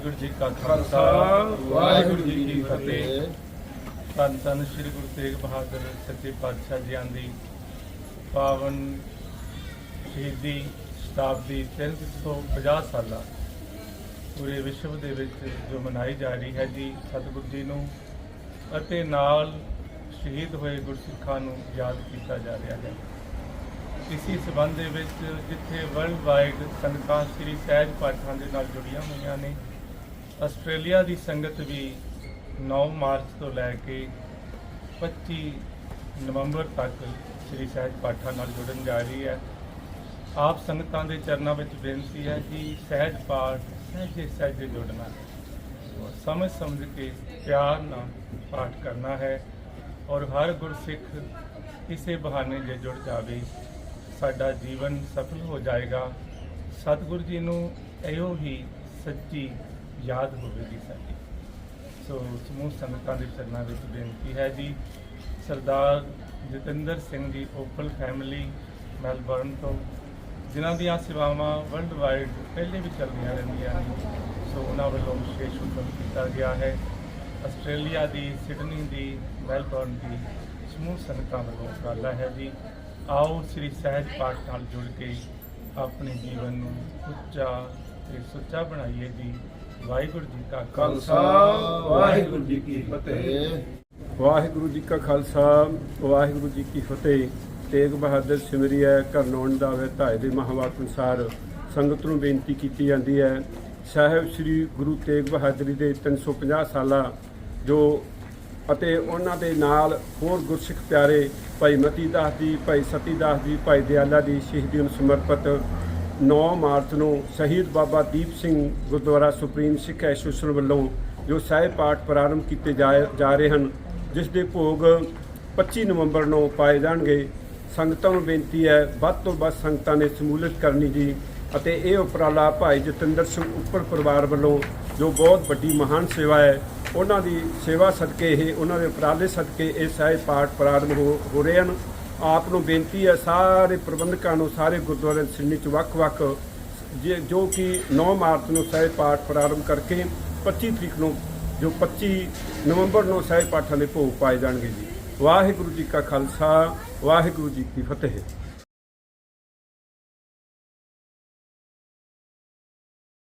ਵਾਹਿਗੁਰੂ ਜੀ ਕਾ ਖਾਲਸਾ, ਵਾਹਿਗੁਰੂ ਜੀ ਕੀ ਫਤਿਹ। ਧੰਨ ਧੰਨ ਸ੍ਰੀ ਗੁਰੂ ਤੇਗ ਬਹਾਦਰ ਸੱਚੇ ਪਾਤਸ਼ਾਹ ਜੀਆਂ ਦੀ ਪਾਵਨ ਸ਼ਹੀਦੀ ਸ਼ਤਾਬਦੀ 350 ਸਾਲਾ ਪੂਰੇ ਵਿਸ਼ਵ ਦੇ ਵਿੱਚ ਜੋ ਮਨਾਈ ਜਾ ਰਹੀ ਹੈ ਜੀ, ਸਤਿਗੁਰੂ ਜੀ ਨੂੰ ਅਤੇ ਨਾਲ ਸ਼ਹੀਦ ਹੋਏ ਗੁਰਸਿੱਖਾਂ ਨੂੰ ਯਾਦ ਕੀਤਾ ਜਾ ਰਿਹਾ ਹੈ। ਇਸੀ ਸਬੰਧ ਦੇ ਵਿੱਚ ਜਿੱਥੇ ਵਰਲਡ ਵਾਈਡ ਸੰਗਤਾਂ ਸ੍ਰੀ ਸਹਿਜ ਪਾਠਾਂ ਦੇ ਨਾਲ ਜੁੜੀਆਂ ਹੋਈਆਂ ਨੇ ਆਸਟ੍ਰੇਲੀਆ ਦੀ ਸੰਗਤ ਵੀ 9 ਮਾਰਚ ਤੋਂ ਲੈ ਕੇ 25 ਨਵੰਬਰ ਤੱਕ ਸ੍ਰੀ ਸਹਿਜ ਪਾਠਾਂ ਨਾਲ ਜੁੜਨ ਜਾ ਰਹੀ ਹੈ। ਆਪ ਸੰਗਤਾਂ ਦੇ ਚਰਨਾਂ ਵਿੱਚ ਬੇਨਤੀ ਹੈ ਕਿ ਸਹਿਜ ਪਾਠ, ਸਹਿਜੇ ਸਹਿਜੇ ਜੁੜਨਾ ਸਮਝ ਸਮਝ ਕੇ ਪਿਆਰ ਨਾਲ ਪਾਠ ਕਰਨਾ ਹੈ ਔਰ ਹਰ ਗੁਰਸਿੱਖ ਇਸੇ ਬਹਾਨੇ ਜੇ ਜੁੜ ਜਾਵੇ, ਸਾਡਾ ਜੀਵਨ ਸਫਲ ਹੋ ਜਾਏਗਾ। ਸਤਿਗੁਰੂ ਜੀ ਨੂੰ ਇਹੋ ਹੀ ਸੱਚੀ ਯਾਦ ਹੋਵੇਗੀ ਸਾਡੀ। ਸੋ ਸਮੂਹ ਸੰਗਤਾਂ ਦੇ ਚਰਨਾਂ ਵਿੱਚ ਬੇਨਤੀ ਹੈ ਜੀ, Sardar Jatinder Singh ji opal family Melbourne ਤੋਂ, ਜਿਨ੍ਹਾਂ ਦੀਆਂ ਸੇਵਾਵਾਂ ਵਰਲਡ ਵਾਈਡ ਪਹਿਲੇ ਵੀ ਚੱਲਦੀਆਂ ਰਹਿੰਦੀਆਂ ਹਨ ਸੋ ਉਹਨਾਂ ਵੱਲੋਂ ਵਿਸ਼ੇਸ਼ ਹੁਕਮ ਕੀਤਾ ਗਿਆ ਹੈ। ਆਸਟ੍ਰੇਲੀਆ ਦੀ, ਸਿਡਨੀ ਦੀ, ਮੈਲਬਰਨ ਦੀ ਸਮੂਹ ਸੰਗਤਾਂ ਵੱਲੋਂ ਉਪਰਾਲਾ ਹੈ ਜੀ। ਆਓ ਸ੍ਰੀ ਸਹਿਜ ਪਾਠ ਨਾਲ ਜੁੜ ਕੇ ਆਪਣੇ ਜੀਵਨ ਨੂੰ ਉੱਚਾ ਤੇ ਸੁੱਚਾ ਬਣਾਈਏ ਜੀ। ਵਾਹਿਗੁਰੂ ਜੀ ਕਾ ਖਾਲਸਾ ਵਾਹਿਗੁਰੂ ਜੀ ਕੀ ਫਤਿਹ। ਵਾਹਿਗੁਰੂ ਜੀ ਕਾ ਖਾਲਸਾ ਵਾਹਿਗੁਰੂ ਜੀ ਕੀ ਫਤਿਹ। ਤੇਗ ਬਹਾਦਰ ਸਿਮਰਿਐ ਕਰਨੌਣ ਦਾ ਵੇ ਧਾਇ ਦੇ ਮਹਾਵਾਕ ਅਨੁਸਾਰ ਸੰਗਤ ਨੂੰ ਬੇਨਤੀ ਕੀਤੀ ਜਾਂਦੀ ਹੈ। ਸਾਹਿਬ ਸ੍ਰੀ ਗੁਰੂ ਤੇਗ ਬਹਾਦਰੀ ਦੇ 350 ਸਾਲਾ ਜੋ ਅਤੇ ਉਹਨਾਂ ਦੇ ਨਾਲ ਹੋਰ ਗੁਰਸਿੱਖ ਪਿਆਰੇ ਭਾਈ ਮਤੀ ਦਾਸ ਜੀ ਭਾਈ ਸਤੀ ਦਾਸ ਜੀ ਭਾਈ ਦਿਆਲਾ ਦੀ ਸ਼ਹੀਦੀ ਨੂੰ ਸਮਰਪਿਤ 9 ਮਾਰਚ ਨੂੰ ਸ਼ਹੀਦ ਬਾਬਾ ਦੀਪ ਸਿੰਘ ਗੁਰਦੁਆਰਾ ਸੁਪਰੀਮ ਸਿੱਖ ਐਸੋਸੀਏਸ਼ਨ ਵੱਲੋਂ ਜੋ ਸਾਹਿਬ ਪਾਠ ਪ੍ਰਾਰੰਭ ਕੀਤੇ ਜਾ ਰਹੇ ਹਨ, ਜਿਸ ਦੇ ਭੋਗ 25 ਨਵੰਬਰ ਨੂੰ ਪਾਏ ਜਾਣਗੇ। ਸੰਗਤਾਂ ਨੂੰ ਬੇਨਤੀ ਹੈ, ਵੱਧ ਤੋਂ ਵੱਧ ਸੰਗਤਾਂ ਨੇ ਸ਼ਮੂਲਤ ਕਰਨੀ ਜੀ ਅਤੇ ਇਹ ਉਪਰਾਲਾ ਭਾਈ ਜਤਿੰਦਰ ਸਿੰਘ ਉੱਪਰ ਪਰਿਵਾਰ ਵੱਲੋਂ ਜੋ ਬਹੁਤ ਵੱਡੀ ਮਹਾਨ ਸੇਵਾ ਹੈ, ਉਹਨਾਂ ਦੀ ਸੇਵਾ ਸਦਕੇ ਇਹ, ਉਹਨਾਂ ਦੇ ਉਪਰਾਲੇ ਸਦਕੇ ਇਹ ਸਾਹਿਬ ਪਾਠ ਪ੍ਰਾਰੰਭ ਹੋ ਹੋ ਰਹੇ ਹਨ। ਆਪ ਨੂੰ ਬੇਨਤੀ ਹੈ, ਸਾਰੇ ਪ੍ਰਬੰਧਕਾਂ ਨੂੰ, ਸਾਰੇ ਗੁਰਦੁਆਰੇ ਸਿਡਨੀ ਚ ਵੱਖ-ਵੱਖ ਜੇ- ਜੋ ਕਿ 9 ਮਾਰਚ ਨੂੰ ਸਾਹਿਬ ਪਾਠ ਪ੍ਰਾਰੰਭ ਕਰਕੇ 25 ਤਰੀਕ ਨੂੰ, ਜੋ 25 ਨਵੰਬਰ ਨੂੰ ਸਾਹਿਬ ਪਾਠਾਂ ਦੇ ਭੋਗ ਪਾਏ ਜਾਣਗੇ ਜੀ। ਵਾਹਿਗੁਰੂ ਜੀ ਕਾ ਖਾਲਸਾ, ਵਾਹਿਗੁਰੂ ਜੀ ਕੀ ਫਤਿਹ।